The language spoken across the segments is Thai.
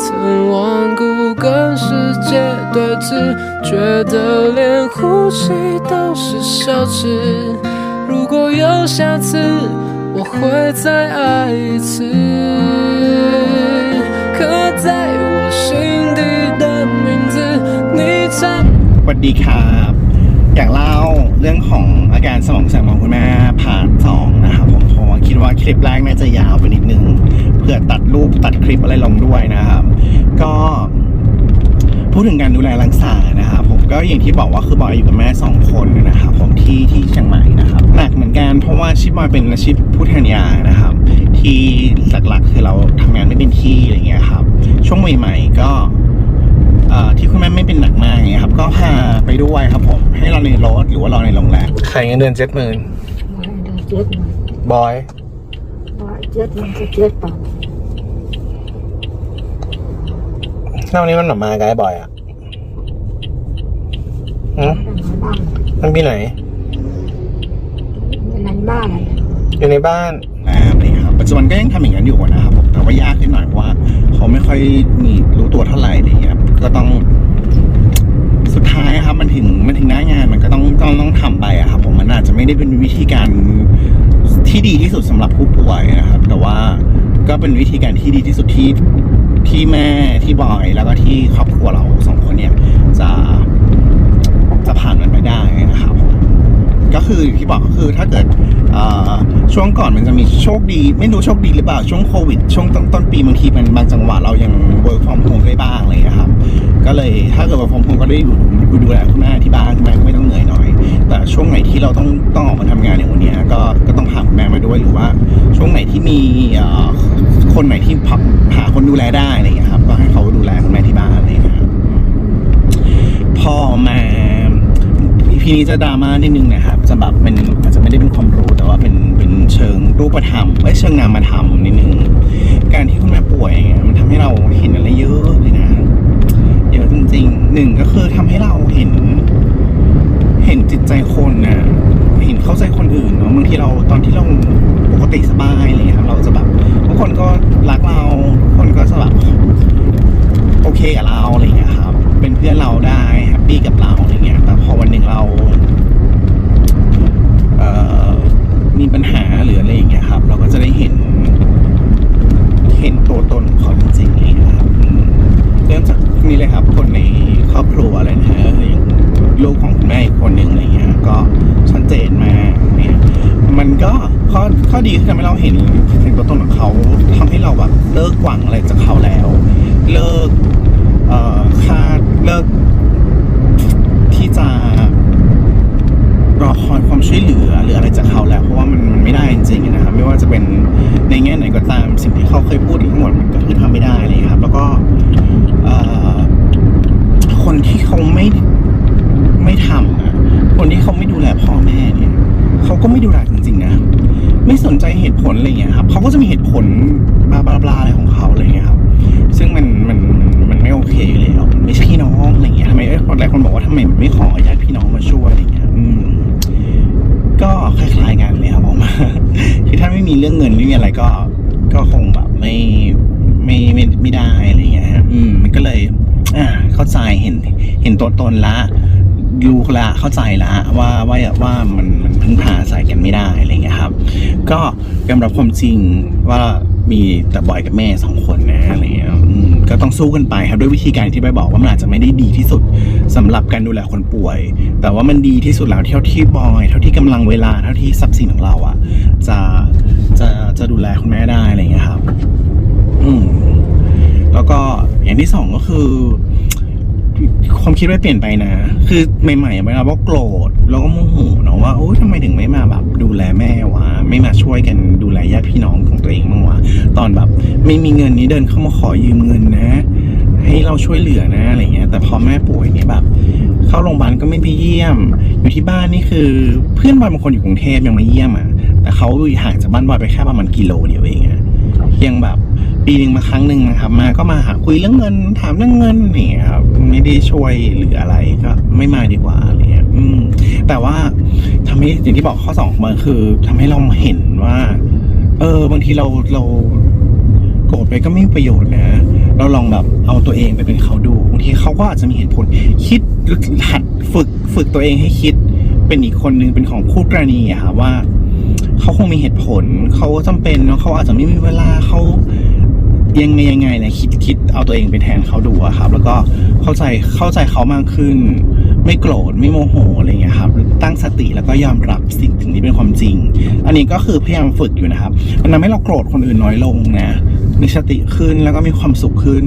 曾罔顾跟世界对峙，觉得连呼吸都是奢侈。如果有下次，我会再爱一次，刻在我心底的名字，你曾。 สวัสดีครับอยากเล่าเรื่องของอาการสมองแสงของคุณแม่พาร์ทสองนะครับผม ม เพราะว่าคิดว่าคลิปแรกน่าจะยาวไปนิดนึงเพื่อตัดรูปตัดคลิปอะไรลงด้วยนะครับ ก็พูดถึงการดูแลรักษานะครับผมก็อย่างที่บอกว่าคือบอยอยู่กับแม่สองคนนะครับผมที่ที่เชียงใหม่นะครับหนักเหมือนกันเพราะว่าอาชีพบอยเป็นอาชีพผู้แทนยานะครับ ที่หลักๆคือเราทำงานไม่เป็นที่อะไรเงี้ยครับ ช่วงใหม่ๆก็เอ่อที่คุณแม่ไม่เป็นหนักมากอย่างเงี้ยครับ ก็พาไปด้วยครับผมให้เราในรถหรือว่าเราในโรงแรมใครเงินเดือนเจ็ดหมื่นไม่ได้เจ็ดหมื่น บอยว่าเจ็ดมันก็เจ็ดเปล่าแล้ววันนี้มันหนามาไกด์บอยอะหืมบ้านมันพี่ไหนในบ้านอะไรอยู่ในบ้านอ่านี่ครับปัจจุบันก็ยังทำอย่างนั้นอยู่นะครับผมแต่ว่ายากขึ้นหน่อยเพราะว่า เขาไม่ค่อยมีรู้ตัวเท่าไหร่อะไรเงี้ยครับก็ต้องสุดท้ายอะ ครับมันถึงมันถึงหน้างานมันก็ต้องต้องต้องทำไปอะครับผมมันอาจจะไม่ได้เป็นวิธีการที่ดีที่สุดสำหรับผู้ป่วยนะครับ แต่ว่าก็เป็นวิธีการที่ดีที่สุดที่ที่แม่ที่บอยแล้วก็ที่ครอบครัวเราสองคนเนี่ยจะจะผ่านมันไปได้นะครับก็คือที่บอกก็คือถ้าเกิดช่วงก่อนมันจะมีโชคดี ไม่รู้โชคดีหรือเปล่าช่วงโควิด ช่วงต้นต้นปีบางทีมันบางจังหวะเรายัง work from home ได้บ้างอะไรอย่างเลยครับ ก็เลยถ้าเกิด work from home ก็ได้ดูดูดูแลคุณแม่ที่บ้านคุณแม่ก็ไม่ต้องเหนื่อยหน่อย แต่ช่วงไหนที่เราต้องต้องออกมาทำงานอย่างวันนี้ก็ก็ต้องพาคุณแม่มาด้วยหรือว่า ช่วงไหนที่มีเอ่อคนไหนที่พักหาคนดูแลได้อะไรอย่างเงี้ยครับก็ให้เขาดูแลคุณแม่ที่บ้านอะไรอย่างเงี้ยครับพอมาอีพีนี้จะดราม่านิดนึงนะครับจะแบบเป็นอาจจะไม่ได้เป็นความรู้แต่ว่าเป็นเป็นเชิงรูปธรรมไม่เชิงนามธรรมนิดนึงการที่คุณแม่ป่วยมันทำให้เราเห็นอะไรเยอะเลยนะ จริงๆหนึ่งก็คือทำให้เราเห็น เห็นจิตใจคนนะเห็นเข้าใจคนอื่นเนาะบางทีเราตอนที่เราปกติสบายอะไรเลยครับ เราจะแบบทุกคนก็รักเราทุกคนก็จะแบบโอเคกับเราอะไรอย่างเงี้ยครับ เป็นเพื่อนเราได้แฮปปี้กับเราอะไรเงี้ย แต่พอวันหนึ่งเรา เอ่อ มีปัญหาหรืออะไรอย่างเงี้ยครับ เราก็จะได้เห็น เห็นตัวตนของเขาจริงๆอะไรเงี้ยครับอืมเริ่มจากนี่เลยครับ คนในครอบครัวอะไรนะฮะอย่าง ลูกของคุณแม่อีกคนหนึ่งอะไรเงี้ยก็ชัดเจนมาเนี่ยมันก็ข้อข้อดีคือทำให้เราเห็นเห็นตัวตนของเขาทำให้เราแบบเลิกหวังอะไรจากเขาแล้ว เลิกเอ่อคาดเลิกที่จะรอคอยความช่วยเหลือหรืออะไรจากเขาแล้ว เพราะว่ามันมันไม่ได้จริงๆนะครับไม่ว่าจะเป็นในแง่ไหนก็ตามสิ่งที่เขาเคยพูดทั้งหมดมันก็คือทำไม่ได้เลยครับ แล้วก็เอ่อคนที่เขาไม่ไม่ทำอะคนที่เขาไม่ดูแลพ่อแม่เนี่ยเขาก็ไม่ดูแลจริงๆนะ ไม่สน ใจเหตุผลอะไรเงี้ยครับเขาก็จะมีเหตุผลบลาบลาบลาอะไรของเขาอะไรเงี้ยครับ ซึ่งมันมันมันไม่โอเคเลยอะมันไม่ใช่พี่น้องอะไรเงี้ยทำไมเอ้ยคนหลายคนบอกว่าทำไมไม่ขอญาติพี่น้องมาช่วยอะไรเงี้ยอืมก็คล้ายๆกันเลยครับออกมาคือถ้าไม่มีเรื่องเงินไม่มีอะไรก็ก็คงแบบไม่ไม่ไม่ไม่ได้อะไรเงี้ยฮะอืมมันก็เลย อ่าเข้าใจเห็นเห็นตัวตนละ รู้ละเข้าใจละว่าว่าว่ามันมันพึ่งพาอาศัยกันไม่ได้อะไรเงี้ยครับ ก็ยอมรับความจริงว่ามีแต่บอยกับแม่สองคนนะอะไรเงี้ยก็ต้องสู้กันไปครับด้วยวิธีการที่ไปบอกว่ามันอาจจะไม่ได้ดีที่สุดสำหรับการดูแลคนป่วย แต่ว่ามันดีที่สุดแล้วเท่าที่บอย เท่าที่กำลังเวลาเท่าที่ทรัพย์สินของเราอะจะจะจะดูแลคุณแม่ได้อะไรเงี้ยครับ อืมแล้วก็อย่างที่สองก็คือ ความคิดไม่เปลี่ยนไปนะ คือใหม่ๆเวลาว่าโกรธแล้วก็โมโหเนาะว่าโอ้ยทำไมถึงไม่มาแบบ ดูแลแม่วะไม่มาช่วยกันดูแลญาติพี่น้องของตัวเองบ้างวะตอนแบบ ไม่มีเงินนี้เดินเข้ามาขอยืมเงินนะ ให้เราช่วยเหลือนะอะไรเงี้ย แต่พอแม่ป่วยเนี่ยแบบ เข้าโรงพยาบาลก็ไม่ไปเยี่ยม อยู่ที่บ้านนี่คือ เพื่อนบอยบางคนอยู่กรุงเทพยังมาเยี่ยมอะแต่เขาอยู่ห่างจากบ้านบอยไปแค่ประมาณกิโลเดียวเองอะยังแบบ ปีหนึ่งมาครั้งหนึ่งนะครับ มาก็มาหาคุยเรื่องเงิน ถามเรื่องเงินนี่ครับไม่ได้ช่วยหรืออะไรก็ไม่มาดีกว่าอะไรเงี้ยอืมแต่ว่าทำให้อย่างที่บอกข้อสองของมันคือทำให้เราเห็นว่า เออบางทีเราเราโกรธไปก็ไม่มีประโยชน์นะ เราลองแบบเอาตัวเองไปเป็นเขาดูบางทีเขาก็อาจจะมีเหตุผลคิดหัดฝึกฝึกตัวเองให้คิด เป็นอีกคนนึงเป็นของคู่กรณีอะค่ะว่าเขาคงมีเหตุผลเขาจำเป็นเนาะเขาอาจจะไม่มีเวลาเขา ยังไงยังไงเนี่ยคิดคิดเอาตัวเองไปแทนเขาดูอะครับ แล้วก็เข้าใจเข้าใจเขามากขึ้น ไม่โกรธไม่โมโหอะไรเงี้ยครับตั้งสติแล้วก็ยอมรับสิ่งถึงที่เป็นความจริง อันนี้ก็คือพยายามฝึกอยู่นะครับมันทำให้เราโกรธคนอื่นน้อยลงนะมีสติขึ้นแล้วก็มีความสุขขึ้น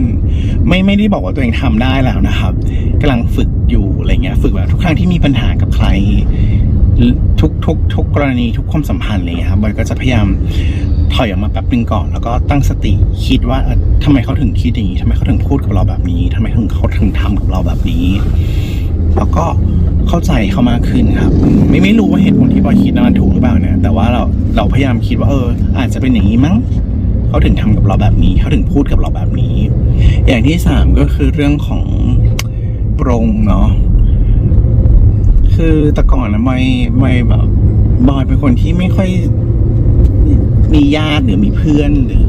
ไม่ไม่ได้บอกว่าตัวเองทำได้แล้วนะครับกำลังฝึกอยู่อะไรเงี้ย ฝึกแบบทุกครั้งที่มีปัญหากับใคร ทุกทุกทุกกรณีทุกความสัมพันธ์เลยครับบอยก็จะพยายามถอยออกมาแป๊บนึงก่อน แล้วก็ตั้งสติคิดว่าเอ่อทำไมเขาถึงคิดอย่างนี้ทำไมเขาถึงพูดกับเราแบบนี้ทำไมถึงเขาถึงทำกับเราแบบนี้ แล้วก็เข้าใจเขามากขึ้นครับ ไม่ไม่รู้ว่าเหตุผลที่บอยคิดนั้นมันถูกหรือเปล่านะแต่ว่าเราเราพยายามคิดว่าเออ อาจจะเป็นอย่างนี้มั้งเขาถึงทำกับเราแบบนี้ เขาถึงพูดกับเราแบบนี้ อย่างที่สามก็คือเรื่องของปรงเนาะ คือแต่ก่อนนะไม่ไม่แบบบอยเป็นคนที่ไม่ค่อยมีญาติหรือมีเพื่อนหรือ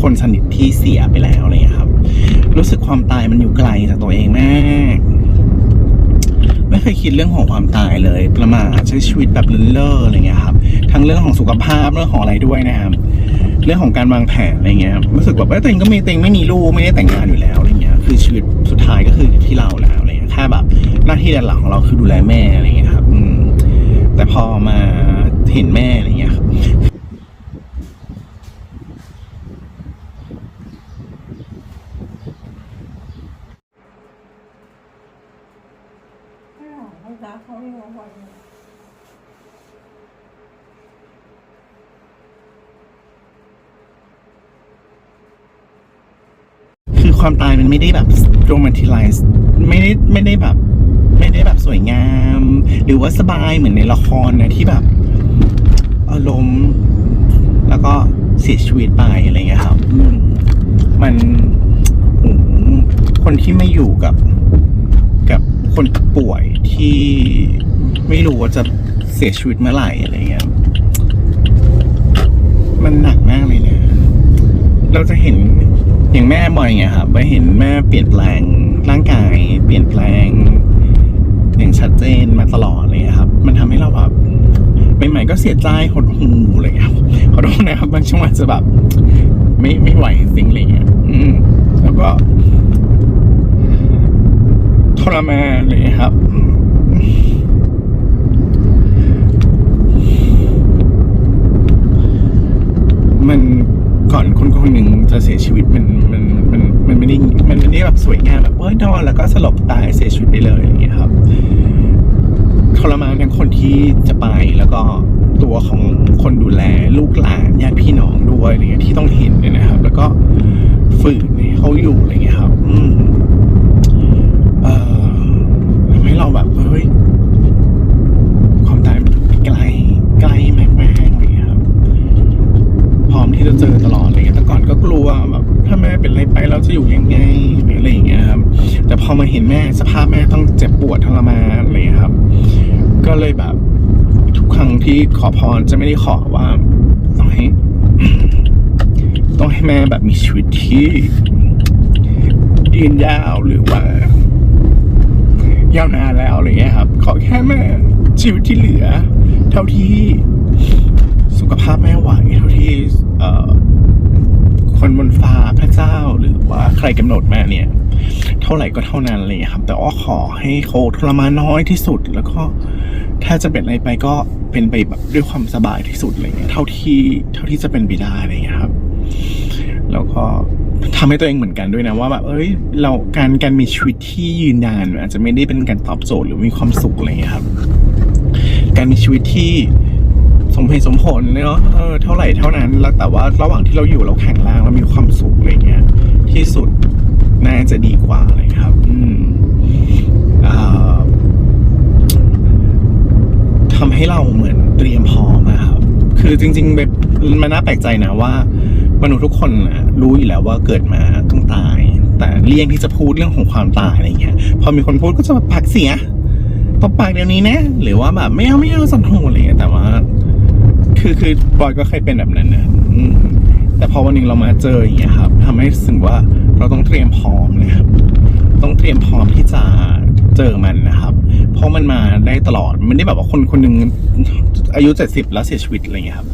คนสนิทที่เสียไปแล้วอะไรอย่างเงี้ยครับ รู้สึกความตายมันอยู่ไกลจากตัวเองมากไม่เคยคิดเรื่องของความตายเลย ประมาทใช้ชีวิตแบบเลินเล่ออะไรเงี้ยครับทั้งเรื่องของสุขภาพเรื่องของอะไรด้วยนะครับ เรื่องของการวางแผนอะไรเงี้ยรู้สึกแบบว่าตัวเองก็มีตัวเองไม่มีลูกไม่ได้แต่งงานอยู่แล้วอะไรเงี้ยคือชีวิตสุดท้ายก็คือที่เราแล้ว ค่แบบหน้าที่หลักของเราคือดูแลแม่อะไรเงี้ยครับแต่พอมาเห็นแม่อะไรเงี้ยครับคือความตายมันไม่ได้แบบโรแมนติไลซ์ ไม่ได้ไม่ได้แบบ ไม่ได้แบบสวยงาม หรือว่าสบายเหมือนในละครนะที่แบบอารมณ์แล้วก็เสียชีวิตไปอะไรเงี้ยครับ มันคนที่ไม่อยู่กับ กับคนป่วยที่ไม่รู้ว่าจะเสียชีวิตเมื่อไหร่อะไรเงี้ย มันหนักมากเลยนี่ยเราจะเห็น อย่างแม่บ่อยไงครับไปเห็นแม่เปลี่ยนแปลงร่างกาย เปลี่ยนแปลง อย่างชัดเจนมาตลอดเลยครับ มันทำให้เราแบบใหม่ๆก็เสียใจหดหูอะไรอย่างเลยครับขอโทษนะครับบางช่วงอาจจะแบบไม่ไม่ไหวจริงอะไรเงี้ยอืมแล้วก็ทรมานเลยครับมัน ก่อนคนคนหนึ่งจะเสียชีวิตมันมันมันมันไม่ได้มันไม่ได้แบบสวยงามแบบเอ้ยนอนแล้วก็สลบตายเสียชีวิตไปเลยอย่างเงี้ยครับทรมานทั้งคนที่จะไปแล้วก็ตัวของคนดูแลลูกหลานญาติพี่น้องด้วยอะไรเงี้ยที่ต้องเห็นเนี่ยนะครับ แล้วก็ฝืนให้เขาอยู่อะไรเงี้ยครับ อืมเอ่อทำให้เราแบบเฮ้ยความตายมันไกลไกลมากๆอะไรเงี้ยครับ พร้อมที่จะเจอตลอดอะไรเงี้ยแต่ก่อนก็กลัวแบบถ้าแม่ เป็นอะไรไปเราจะอยู่ยังไงหรืออะไรอย่างเงี้ยครับ แต่พอมาเห็นแม่สภาพแม่ต้องเจ็บปวดทรมานอะไรอย่างเงี้ยครับ ก็เลยแบบทุกครั้งที่ขอพรจะไม่ได้ขอว่าต้องให้ต้องให้แม่แบบมีชีวิตที่ยืนยาวหรือว่ายาวนานแล้วอะไรเงี้ยครับ ขอแค่แม่ชีวิตที่เหลือ เท่าที่สุขภาพแม่ไหวเท่าที่เอ่อ คนบนฟ้าพระเจ้าหรือว่าใครกำหนดมาเนี่ย เท่าไหร่ก็เท่านั้นเลยครับ แต่ว่าขอให้เขาทรมานน้อยที่สุด แล้วก็ถ้าจะเป็นอะไรไปก็เป็นไปแบบด้วยความสบายที่สุดอะไรเงี้ยเท่าที่เท่าที่จะเป็นไปได้อะไรเงี้ยครับ แล้วก็ทำให้ตัวเองเหมือนกันด้วยนะว่าแบบเอ้ย เราการการมีชีวิตที่ยืนนานอาจจะไม่ได้เป็นการตอบโจทย์หรือมีความสุขอะไรเงี้ยครับ การมีชีวิตที่ สมเหตุสมผลเนาะเออเท่าไหร่เท่านั้นแล้วแต่ว่าระหว่างที่เราอยู่เราแข็งแรงเรามีความสุขอะไรเงี้ยที่สุดน่าจะดีกว่าเลยครับ อืมอ่าทำให้เราเหมือนเตรียมพร้อมอะครับ คือจริงๆแบบมันน่าแปลกใจนะว่า มนุษย์ทุกคนนะรู้อยู่แล้วว่าเกิดมาต้องตาย แต่เลี่ยงที่จะพูดเรื่องของความตายอะไรเงี้ย พอมีคนพูดก็จะแบบปากเสียตบปากเดี๋ยวนี้นะ หรือว่าแบบไม่เอาไม่เอาสัมผัสอะไรเงี้ยแต่ว่า คือคือบอยก็เคยเป็นแบบนั้นนะอืมแต่พอวันหนึ่งเรามาเจออย่างเงี้ยครับทำให้รู้สึกว่าเราต้องเตรียมพร้อมเลยครับ ต้องเตรียมพร้อมที่จะเจอมันนะครับ เพราะมันมาได้ตลอดมันไม่ได้แบบว่าคนคนหนึ่งอายุเจ็ดสิบแล้วเสียชีวิตอะไรเงี้ยครับ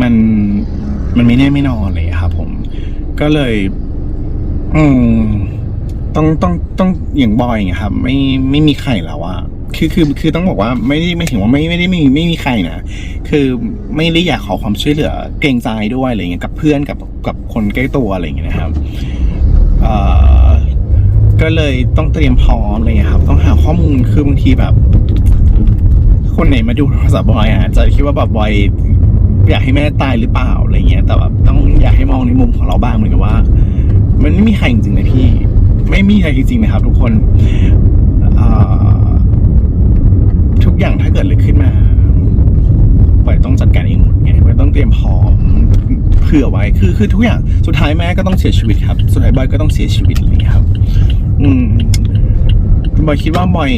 มันมันไม่แน่ไม่นอนเลยครับ ผม ก็เลย อืมต้องต้องต้องอย่างบอยอย่างเงี้ยครับ ไม่ไม่มีใครแล้วอะ คือคือคือต้องบอกว่าไม่ได้ไม่ถึงว่าไม่ไม่ได้ไม่ไม่มีใครนะคือไม่ได้อยากขอความช่วยเหลือเกรงใจด้วยอะไรเงี้ยกับเพื่อนกับกับคนใกล้ตัวอะไรเงี้ยนะครับเอ่อก็เลยต้องเตรียมพร้อมอะไรเงี้ยครับ ต้องหาข้อมูลคือบางทีแบบ คนไหนมาดูโทรศัพท์บอยอะจะคิดว่าแบบบอยอยากให้แม่ตายหรือเปล่าอะไรเงี้ย แต่แบบต้องอยากให้มองในมุมของเราบ้างเหมือนกับว่า มันไม่มีใครจริงๆนะพี่ ไม่มีใครจริงๆนะครับ ทุกคนเอ่อทุกอย่างถ้าเกิดอะไรขึ้นมาบอยต้องจัดการเองหมดไงบอยต้องเตรียมพร้อมเผื่อไว้ คือคือทุกอย่างสุดท้ายแม่ก็ต้องเสียชีวิตครับ สุดท้ายบอยก็ต้องเสียชีวิตเงี้ยครับ อืมบอยคิดว่าบอย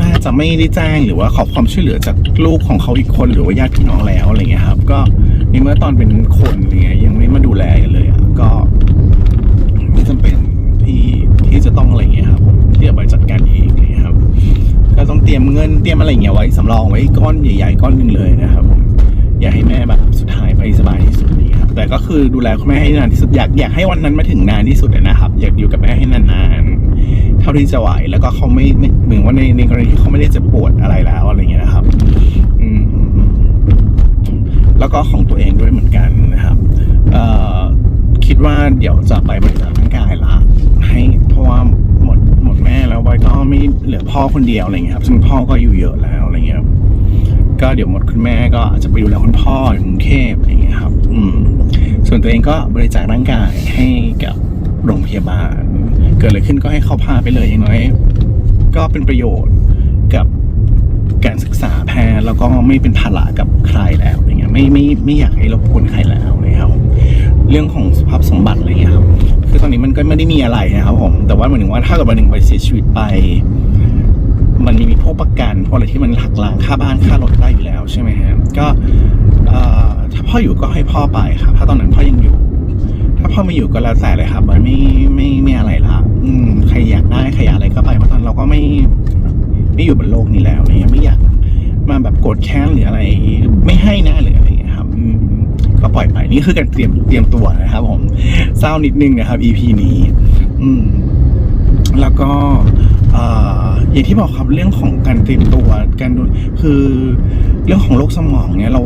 น่าจะไม่ได้แจ้งหรือว่าขอความช่วยเหลือจากลูกของเขาอีกคนหรือว่าญาติพี่น้องแล้วอะไรเงี้ยครับ ก็ในเมื่อตอนเป็นคนเงี้ยยังไม่มาดูแลกันเลยอะก็ไม่จำเป็นที่ที่จะต้องอะไรเงี้ยครับที่จะไปจัดการเองอะไรเงี้ยครับ ก็ต้องเตรียมเงินเตรียมอะไรเงี้ยไว้สำรองไว้ก้อนใหญ่ ๆ ก้อนหนึ่งเลยนะครับผมอย่าให้แม่แบบสุดท้าย ไปสบายที่สุดนี่ครับแต่ก็คือดูแลคุณแม่ให้นานที่สุดอยากอยากให้วันนั้นมาถึงนานที่สุดนะครับ อยากอยู่กับแม่ให้นานๆเท่าที่จะไหวแล้วก็เขาไม่เหมือนว่าในในกรณีที่เขาไม่ได้จะปวดอะไรแล้วอะไรเงี้ยนะครับแล้วก็ของตัวเองด้วยเหมือนกันนะครับคิดว่าเดี๋ยวจะไปบริจาคร่างกายละให้เพราะว่าหมดหมดแม่แล้วบอยก็ไม่เหลือพ่อคนเดียวอะไรเงี้ยครับซึ่งพ่อก็อยู่เยอะแล้วอะไรเงี้ย ก็เดี๋ยวหมดคุณแม่ก็อาจจะไปดูแลคุณพ่ออยู่กรุงเทพอะไรเงี้ยครับ อืม ส่วนตัวเองก็บริจาคร่างกายให้กับโรงพยาบาล เกิดอะไรขึ้นก็ให้เขาพาไปเลยอย่างน้อยก็เป็นประโยชน์กับการศึกษาแพทย์แล้วก็ไม่เป็นภาระกับใครแล้วอะไรเงี้ยไม่ไม่ไม่อยากให้รบกวนใครแล้วนะครับเรื่องของสภาพสมบัติอะไรเงี้ยครับคือตอนนี้มันก็ไม่ได้มีอะไรนะครับผมแต่ว่าหมายถึงว่าถ้าเกิดวันหนึ่งไปเสียชีวิตไป มันมีพวกประกันพวกอะไรที่มันหักล้างค่าบ้านค่ารถได้อยู่แล้วใช่ไหมฮะก็ถ้าพ่ออยู่ก็ให้พ่อไปครับถ้าตอนนั้นพ่อยังอยู่ ถ้าพ่อไม่อยู่ก็แล้วแต่เลยครับ มันไม่ไม่ไม่อะไรละอืมใครอยากได้ใครอยากอะไรก็ไปเพราะตอนเราก็ไม่ไม่อยู่บนโลกนี้แล้วไรเงี้ยไม่อยากมาแบบโกรธแค้นหรืออะไร ไม่ให้นะหรืออะไรเงี้ยครับก็ปล่อยไปนี่คือการเตรียมเตรียมตัวนะครับ ผมเศร้านิดนึงนะครับ EP นี้ อืม แล้วก็ อย่างที่บอกครับเรื่องของการเตรียมตัวการดูคือเรื่องของโรคสมองเนี่ยเรา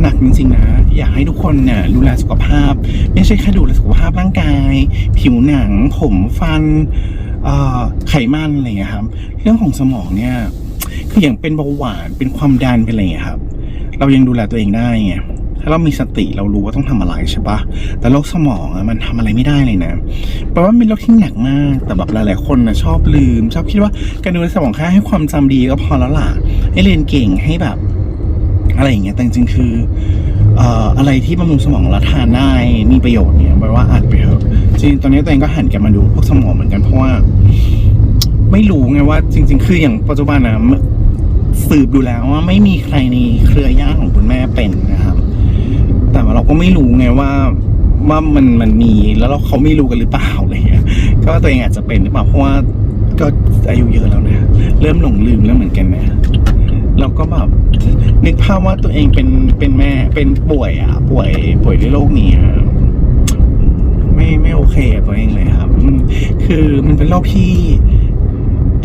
หนักจริงๆนะ อยากให้ทุกคนเนี่ยดูแลสุขภาพ ไม่ใช่แค่ดูแลสุขภาพร่างกาย ผิวหนัง ผมฟันไขมันอะไรอย่างเงี้ยครับ เรื่องของสมองเนี่ยคืออย่างเป็นเบาหวานเป็นความดันเป็นอะไรอย่างเงี้ยครับ เรายังดูแลตัวเองได้ไง ถ้าเรามีสติเรารู้ว่าต้องทำอะไรใช่ปะแต่โรคสมองอะมันทำอะไรไม่ได้เลยนะแปลว่าเป็นโรคที่หนักมาก แต่แบบหลาย ๆ คนนะชอบลืม ชอบคิดว่าการดูแลสมองแค่ให้ความจำดีก็พอแล้วล่ะ ให้เรียนเก่งให้แบบ อะไรอย่างเงี้ยแต่จริงๆคืออะไรที่บำรุงสมองและทานได้มีประโยชน์เนี่ยแปลว่าอ่านไปเถอะจริงตอนนี้ตัวเองก็หันกลับมาดูพวกสมองเหมือนกันเพราะว่า ไม่รู้ไงว่า จริง ๆ คืออย่างปัจจุบันนะสืบดูแล้วว่าไม่มีใครในเครือญาติของคุณแม่เป็นนะครับ แต่เราก็ไม่รู้ไงว่าว่ามันมันมีแล้วเราเขาไม่รู้กันหรือเปล่าอะไรเงี้ยก็ตัวเองอาจจะเป็นหรือเปล่าเพราะว่าก็อายุเยอะแล้วนะ เริ่มหลงลืมแล้วเหมือนกันนะเราก็แบบนึกภาพว่าตัวเองเป็นเป็นแม่เป็นป่วยอะ ป่วยป่วยด้วยโรคนี้ไม่ไม่โอเคกับตัวเองเลยครับ คือมันเป็นโรคที่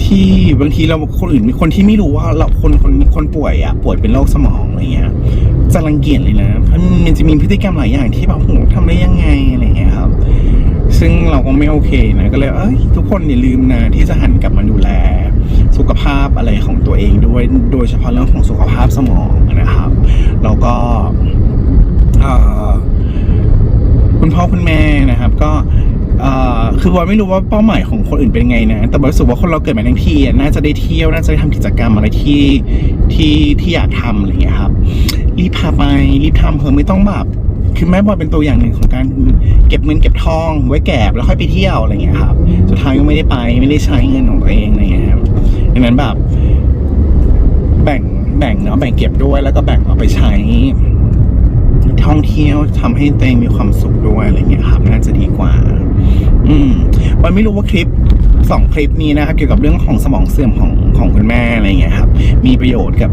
ที่บางทีเราคนอื่นมีคนที่ไม่รู้ว่าเราคนคนคนป่วยอะป่วยเป็นโรคสมองอะไรเงี้ย จะรังเกียจเลยนะเพราะมันจะมีพฤติกรรมหลายอย่างที่แบบโหทำได้ยังไงอะไรเงี้ยครับ ซึ่งเราก็ไม่โอเคนะก็เลยเอ้ยทุกคนอย่าลืมนะที่จะหันกลับมาดูแล สุขภาพอะไรของตัวเองด้วยโดยเฉพาะเรื่องของสุขภาพสมองนะครับแล้วก็เอ่อคุณพ่อคุณแม่นะครับ ก็เอ่อคือบอยไม่รู้ว่าเป้าหมายของคนอื่นเป็นไงนะ แต่บอยรู้สึกว่าคนเราเกิดมาทั้งทีอะน่าจะได้เที่ยว น่าจะได้ทำกิจกรรมอะไรที่ที่ที่อยากทำอะไรอย่างเงี้ยครับ รีบพาไปรีบทำเพิ่มไม่ต้องแบบคือแม่บอยเป็นตัวอย่างหนึ่งของการเก็บเงินเก็บทอง ไว้แก็บแล้วค่อยไปเที่ยวอะไรเงี้ยครับ สุดท้ายก็ไม่ได้ไปไม่ได้ใช้เงินของตัวเองอะไรเงี้ยครับดังนั้นแบบ แบ่งแบ่งเนาะแบ่งเก็บด้วยแล้วก็แบ่งเอาไปใช้ ท่องเที่ยวทำให้ตัวเองมีความสุขด้วยอะไรเงี้ยครับน่าจะดีกว่า อืมบอยไม่รู้ว่าคลิปสองคลิปนี้นะครับเกี่ยวกับเรื่องของสมองเสื่อมของของคุณแม่อะไรเงี้ยครับ มีประโยชน์กับ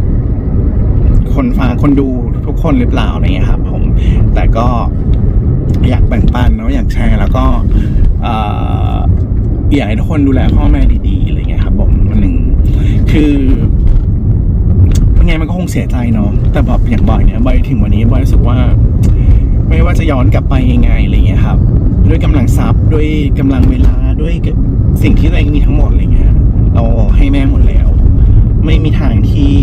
คนฟังคนดูทุกคนหรือเปล่าอะไรเงี้ยครับผมแต่ก็อยากแบ่งปันเนาะอยากแชร์แล้วก็อยากให้ทุกคนดูแลพ่อแม่ดีๆอะไรเงี้ยครับผมมันหนึ่งคือเป็นไงมันก็คงเสียใจเนาะแต่แบบอย่างบอยเนี่ยบอยถึงวันนี้บอยรู้สึกว่า ไม่ว่าจะย้อนกลับไปยังไงอะไรเงี้ยครับ ด้วยกำลังทรัพย์ด้วยกำลังเวลาด้วยสิ่งที่ตัวเองมีทั้งหมดอะไรเงี้ยเราให้แม่หมดแล้ว ไม่มีทางที่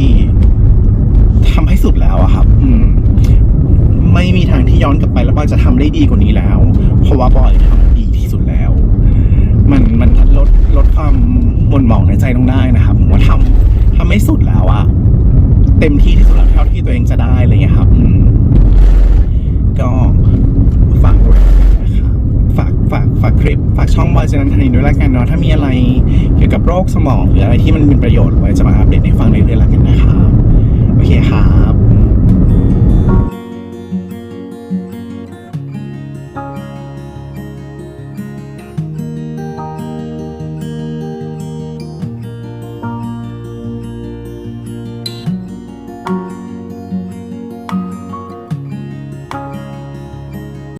ทำให้สุดแล้วอะครับ อืม ไม่มีทางที่ย้อนกลับไปแล้วบอยจะทำได้ดีกว่านี้แล้ว เพราะว่าบอยทำดีที่สุดแล้ว มันมันลดลดความหม่นหมองในใจลงได้นะครับผมว่าทำทำไม่สุดแล้วอะเต็มที่ที่สุดแล้วเท่าที่ตัวเองจะได้อะไรเงี้ยครับ อืม ก็ฝากด้วยนะครับฝากฝากฝากคลิป ฝากช่องบอยเจนันทนินด้วยละกันเนาะถ้ามีอะไรเกี่ยวกับโรคสมองหรืออะไรที่มันเป็นประโยชน์ไว้จะมาอัปเดตให้ฟังเรื่อยๆละกันนะครับ โอเคครับ